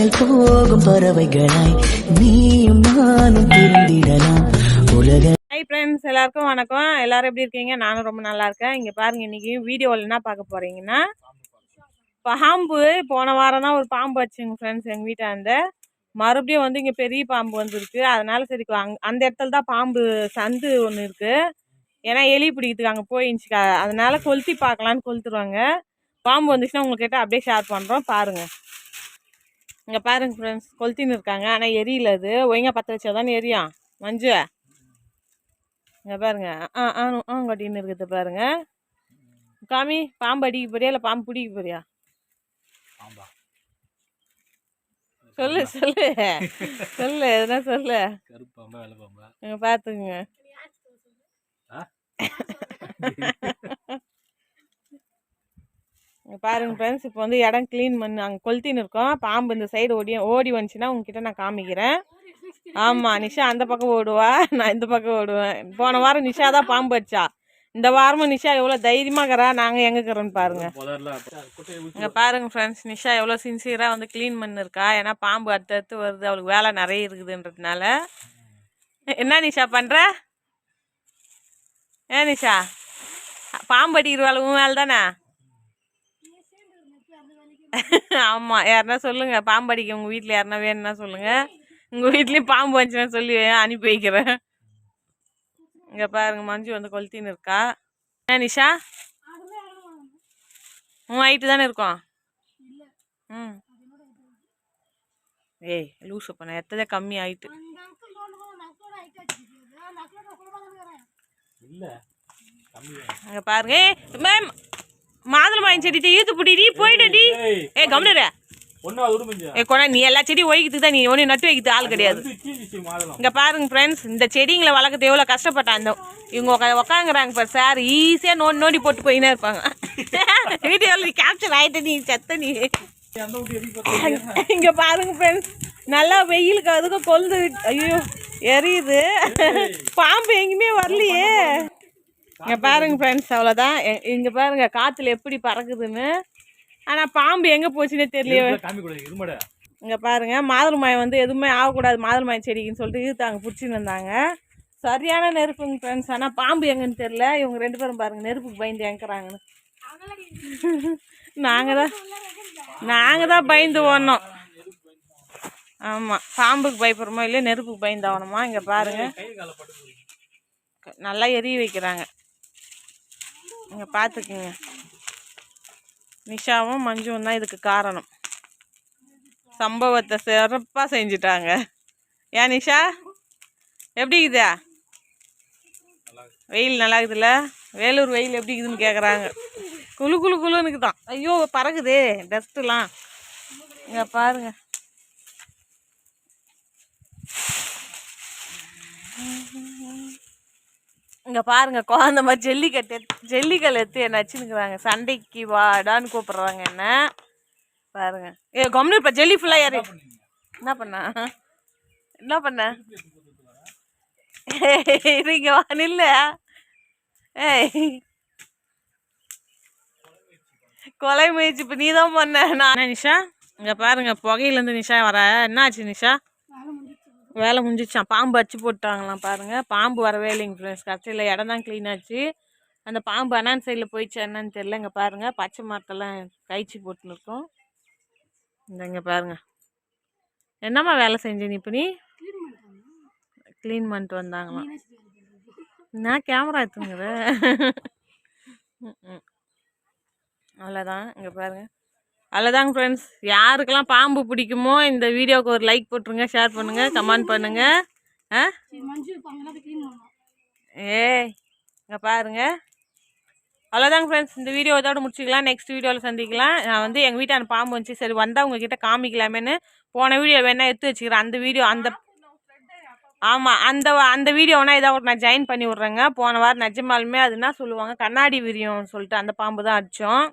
விண்ணில் போகும் பறவைகளாய் நீயும் நானும் திருந்திடலாம் உலக ஹாய் ஃப்ரெண்ட்ஸ் எல்லாருக்கும் வணக்கம். எல்லாரும் எப்படி இருக்கீங்க? நானும் ரொம்ப நல்லா இருக்கேன். இங்கே பாருங்க இன்னைக்கு வீடியோவில் என்ன பார்க்க போறீங்கன்னா பாம்பு. போன வாரம் தான் ஒரு பாம்பு வச்சுங்க ஃப்ரெண்ட்ஸ் எங்கள் வீட்டாண்ட. மறுபடியும் வந்து இங்கே பெரிய பாம்பு வந்துருக்கு. அதனால சரி அங் அந்த இடத்துல தான் பாம்பு சந்து ஒன்று இருக்குது ஏன்னா எலி பிடிக்கிறதுக்கு அங்கே போயிடுச்சு அதனால கொளுத்தி பார்க்கலான்னு கொளுத்துருவாங்க. பாம்பு வந்துச்சுன்னா உங்கள்கிட்ட அப்படியே ஷேர் பண்ணுறோம் பாருங்கள் இங்கே பாருங்க ஃப்ரெண்ட்ஸ் கொளுத்தின்னு இருக்காங்க. ஆனால் எரியல அது. ஒழுங்கா பற்ற வச்சா தானே எரியும். மஞ்சு. இங்கே பாருங்க. ஆ ஆ ஆ கட்டின்னு இருக்குது பாருங்க. காமி பாம்பு அடிக்க போறியா? இல்லை பாம்பு பிடிக்க போறியா? சொல்லு சொல்லு. சொல்லு எதுனா சொல்லு. கருப்பாம்பா பார்த்துக்குங்க பாருங்க ஃப்ரெண்ட்ஸ் இப்போ வந்து இடம் க்ளீன் பண்ணு அங்கே கொளுத்தின்னு இருக்கோம். பாம்பு இந்த சைடு ஓடி ஓடி வந்துச்சுன்னா உங்ககிட்ட நான் காமிக்கிறேன். ஆமாம் நிஷா அந்த பக்கம் ஓடுவா நான் இந்த பக்கம் ஓடுவேன். போன வாரம் நிஷா தான் பாம்பு வச்சா இந்த வாரமும் நிஷா எவ்வளோ தைரியமாக இருக்கிறா நாங்கள் எங்கே இருக்கிறோன்னு பாருங்க. இங்கே பாருங்க ஃப்ரெண்ட்ஸ் நிஷா எவ்வளோ சின்சியராக வந்து க்ளீன் பண்ணிருக்கா. ஏன்னா பாம்பு அடுத்தடுத்து வருது அவளுக்கு வேலை நிறைய இருக்குதுன்றதுனால. என்ன நிஷா பண்ணுற ஏன் நிஷா? பாம்பு அடிக்கிற வேலை உன் வேலை தானே ஆமாம் யாருன்னா சொல்லுங்கள் பாம்பு அடிக்க உங்கள் வீட்டில் யாருன்னா வேணும்னா சொல்லுங்கள் உங்கள் வீட்லேயும் பாம்பு வந்துச்சுன்னா சொல்லி அனுப்பி வைக்கிறேன். இங்கே பாருங்க மஞ்சு வந்து கொளுத்தின்னு இருக்கா. ஏன் நிஷா? உன் ஹைட்டு தானே இருக்கும்? ம். ஏய் லூசு பண்ண எத்ததே கம்மி ஆயிட்டு அங்கே பாருங்க. மேம் மாதுளம்பாயம் செடி ஈத்து பிடிடி போயிடுடி ஏய் ஏ உடுமிஞ்சா ஏ கொண்டா நீ எல்லா செடியும் ஒய்க்கிறதுக்கு தான் நீ ஒன்று நட்டு வைக்கிறது ஆள் கிடையாது. இங்கே பாருங்க ஃப்ரெண்ட்ஸ் இந்த செடிங்களை வளர்க்கறது எவ்வளோ கஷ்டப்பட்டான் அந்த இவங்க உட்கா உக்காங்குறாங்க பாரு சார் ஈஸியாக நோண்டி நோண்டி போட்டு போயினே இருப்பாங்க. வீடியோவில் கேப்சர் ஆகிட்டு நீ செத்த நீ. இங்கே பாருங்க ஃப்ரெண்ட்ஸ் நல்லா வெயிலுக்கு அதுக்கு கொழுந்து ஐயோ எரியுது. பாம்பு எங்கேயுமே வரலையே. இங்கே பாருங்க ஃப்ரெண்ட்ஸ் அவ்வளோதான் இங்கே பாருங்க காற்றுல எப்படி பறக்குதுன்னு. ஆனால் பாம்பு எங்கே போச்சுன்னே இருமட. இங்கே பாருங்க மாதுளமாயம் வந்து எதுவுமே ஆகக்கூடாது. மாதுளமாயம் செடிக்குன்னு சொல்லிட்டு இழுத்தாங்க பிடிச்சின்னு இருந்தாங்க. சரியான நெருப்புங்க ஃப்ரெண்ட்ஸ் ஆனால் பாம்பு எங்கன்னு தெரியல. இவங்க ரெண்டு பேரும் பாருங்க நெருப்புக்கு பயந்து எங்கிறாங்கன்னு நாங்கள் தான் நாங்கள் தான் பயந்து ஓடணும். ஆமாம் பாம்புக்கு பயப்படுறோமோ இல்லையா நெருப்புக்கு பயந்து ஆகணுமா? இங்கே பாருங்க. கை கால பட்டு போகுது. நல்லா எரிய வைக்கிறாங்க. இங்கே பார்த்துக்குங்க நிஷாவும் மஞ்சுவும் தான் இதுக்கு காரணம். சம்பவத்தை சிறப்பாக செஞ்சுட்டாங்க. ஏன் நிஷா? எப்படி இருக்குதா? வெயில் நல்லா இருக்குதுல்ல? வேலூர் வெயில் எப்படி இருக்குதுன்னு கேட்குறாங்க குழு குழு குளுன்னு தான் ஐயோ பறகுதே டஸ்ட்டுலாம் இங்கே பாருங்க. இங்கே பாருங்க குழந்த மாதிரி ஜல்லிக்கட்டு எடுத்து- ஜல்லிக்கல் எடுத்து என்ன வச்சுருக்குறாங்க சண்டைக்கு வாடான்னு கூப்பிட்றாங்க என்ன. பாருங்க. ஏ கம்னு இப்போ ஜல்லி ஃபுல்லாக ஏறி. என்ன பண்ண? என்ன பண்ண? இருங்க வா நில்ல. ஏய். கொலை முயற்சி இப்போ நீ தான் பண்ண. நான் நிஷா? இங்கே பாருங்க புகையிலேருந்து நிஷா வர. என்ன ஆச்சு நிஷா? வேலை முடிஞ்சிச்சான் பாம்பு அச்சு போட்டாங்களாம் பாருங்கள் பாம்பு வரவே இல்லைங்க ஃப்ரெண்ட்ஸ் கடைசியில் இடம் தான் க்ளீன் ஆச்சு. அந்த பாம்பு அண்ணான் சைடில் போயிடுச்சு என்னன்னு தெரியல இங்கே பாருங்கள் பச்சை மரத்தெல்லாம் கழிச்சு போட்டுன்னு இருக்கோம் இந்த இங்கே பாருங்க. என்னம்மா வேலை செஞ்ச இப்போ நீ? க்ளீன் பண்ணிட்டு வந்தாங்களாம். நான் கேமரா எடுத்துங்கிற அவ்வளோதான் இங்கே பாருங்கள் அவ்வளோதாங்க ஃப்ரெண்ட்ஸ் யாருக்கெல்லாம் பாம்பு பிடிக்குமோ இந்த வீடியோவுக்கு ஒரு லைக் போட்டுருங்க ஷேர் பண்ணுங்கள் கமெண்ட் பண்ணுங்கள் ஆ? ஏய் இங்கே பாருங்க. அவ்வளோதாங்க ஃப்ரெண்ட்ஸ் இந்த வீடியோ இதோட முடிச்சிக்கலாம். நெக்ஸ்ட் வீடியோவில் சந்திக்கலாம். நான் வந்து எங்கள் வீட்டான பாம்பு வந்துச்சு. சரி வந்தால் உங்ககிட்ட காமிக்கலாமேன்னு போன வீடியோ வேணால் எடுத்து வச்சுக்கிறேன். அந்த வீடியோ அந்த ஆமாம் அந்த அந்த வீடியோ வேணால் ஏதாவது நான் ஜாயின் பண்ணி விட்றேங்க. போன வாரம் நிஜமாலுமே அது என்ன சொல்லுவாங்க? கண்ணாடி விரியம் சொல்லிட்டு அந்த பாம்பு தான் அடித்தோம்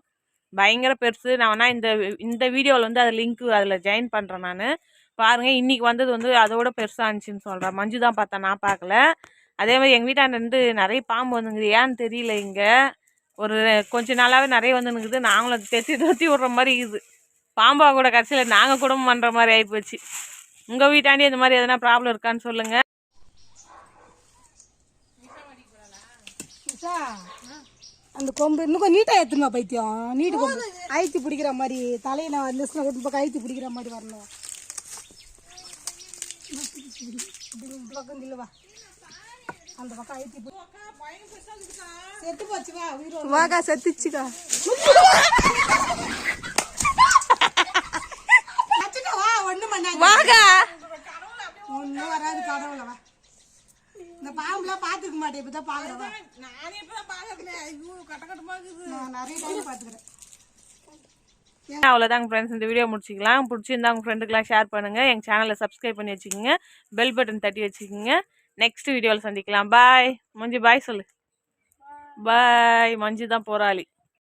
பயங்கர பெருசு. நான் வேணால் இந்த இந்த வீடியோவில் வந்து அது லிங்க்கு அதில் ஜாயின் பண்ணுறேன் நான். பாருங்கள் இன்றைக்கி வந்தது வந்து அதோட பெருசாக இருந்துச்சுன்னு சொல்கிறேன் மஞ்சு தான் பார்த்தேன் நான் பார்க்கல. அதே மாதிரி எங்கள் வீட்டாண்ட வந்து நிறைய பாம்பு வந்துங்குது. ஏன்னு தெரியல இங்கே. ஒரு கொஞ்ச நாளாகவே நிறைய வந்துனுக்குது நாங்களும் அதை தெத்தி தொத்தி விட்ற மாதிரி இருக்குது பாம்பா கூட கடைசியில் நாங்கள் குடும்பம் பண்ணுற மாதிரி ஆகிப்போச்சு உங்கள் வீட்டாண்டி இந்த மாதிரி எதனா ப்ராப்ளம் இருக்கான்னு சொல்லுங்கள் அந்த கொம்பு இன்னும் கொஞ்சம் நீட்டாக ஏற்றுங்க பைத்தியம். நீட்டு கொம்பு. அழுத்தி பிடிக்கிற மாதிரி தலையில லிஸ்ட்டில் கொண்டு பக்கம் அழுத்தி பிடிக்கிற மாதிரி வரணும். பக்கம் இல்லவா அந்த பக்கம் அழுத்தி செத்து போச்சுக்கா உயிரோட. வாக்கா செத்துச்சுக்கா. வா ஒன்றும் பண்ணாது வாகா ஒன்றும் வராது கடவுள வா இந்த பாம்புலாம் பார்த்துக்க மாட்டேன் இப்போ தான் பார்க்குறவா நான் நிறைய டைம் பார்த்துக்கிறேன் அவ்வளோதாங்க ஃப்ரெண்ட்ஸ் இந்த வீடியோ முடிச்சிக்கலாம். பிடிச்சிருந்தா உங்கள் ஃப்ரெண்டுக்கெலாம் ஷேர் பண்ணுங்கள் எங்கள் சேனலை சப்ஸ்கிரைப் பண்ணி வச்சுக்கோங்க. பெல் பட்டன் தட்டி வச்சுக்கோங்க. நெக்ஸ்ட் வீடியோவில் சந்திக்கலாம். பாய் மஞ்சு பாய் சொல்லு. பாய் மஞ்சு தான் போராளி.